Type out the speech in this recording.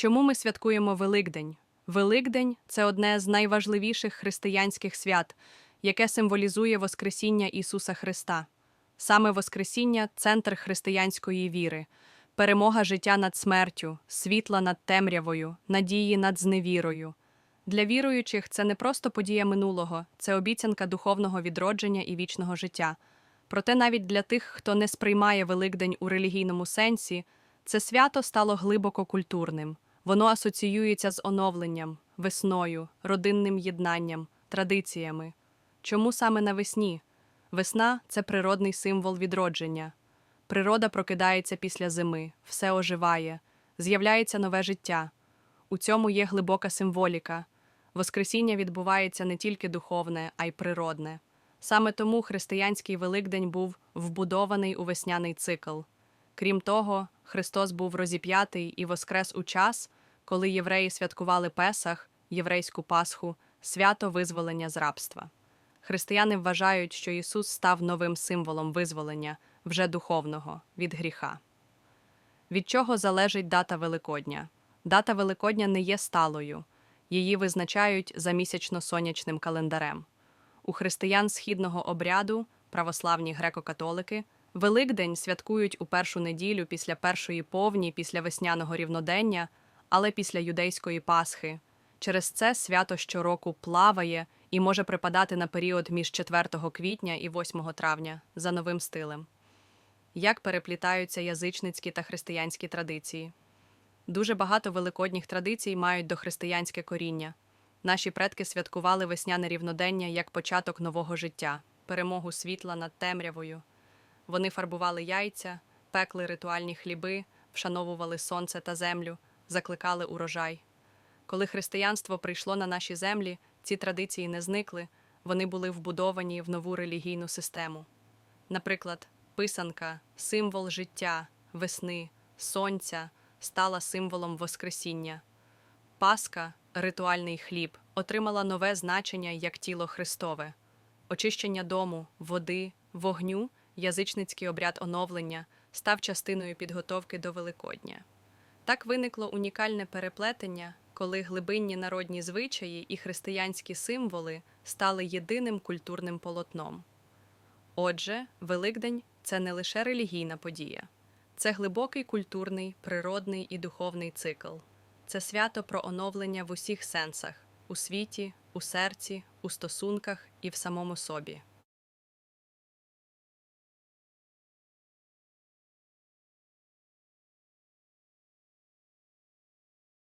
Чому ми святкуємо Великдень? Великдень це одне з найважливіших християнських свят, яке символізує Воскресіння Ісуса Христа. Саме Воскресіння центр християнської віри, перемога життя над смертю, світла над темрявою, надії над зневірою. Для віруючих це не просто подія минулого, це обіцянка духовного відродження і вічного життя. Проте навіть для тих, хто не сприймає Великдень у релігійному сенсі, це свято стало глибоко культурним. Воно асоціюється з оновленням, весною, родинним єднанням, традиціями. Чому саме навесні? Весна це природний символ відродження. Природа прокидається після зими, все оживає, з'являється нове життя. У цьому є глибока символіка. Воскресіння відбувається не тільки духовне, а й природне. Саме тому християнський Великдень був вбудований у весняний цикл. Крім того, Христос був розіп'ятий і воскрес у час, коли євреї святкували Песах, єврейську Пасху, свято визволення з рабства. Християни вважають, що Ісус став новим символом визволення, вже духовного, від гріха. Від чого залежить дата Великодня? Дата Великодня не є сталою, її визначають за місячно-сонячним календарем. У християн східного обряду, православні греко-католики, Великдень святкують у першу неділю після першої повні, після весняного рівнодення, але після юдейської Пасхи. Через це свято щороку плаває і може припадати на період між 4 квітня і 8 травня за новим стилем. Як переплітаються язичницькі та християнські традиції? Дуже багато великодніх традицій мають дохристиянське коріння. Наші предки святкували весняне рівнодення як початок нового життя, перемогу світла над темрявою. Вони фарбували яйця, пекли ритуальні хліби, вшановували сонце та землю, закликали урожай. Коли християнство прийшло на наші землі, ці традиції не зникли, вони були вбудовані в нову релігійну систему. Наприклад, писанка, символ життя, весни, сонця, стала символом Воскресіння. Паска, ритуальний хліб, отримала нове значення як тіло Христове, очищення дому, води, вогню, язичницький обряд оновлення став частиною підготовки до Великодня. Так виникло унікальне переплетення, коли глибинні народні звичаї і християнські символи стали єдиним культурним полотном. Отже, Великдень це не лише релігійна подія, це глибокий культурний, природний і духовний цикл. Це свято про оновлення в усіх сенсах у світі, у серці, у стосунках і в самому собі.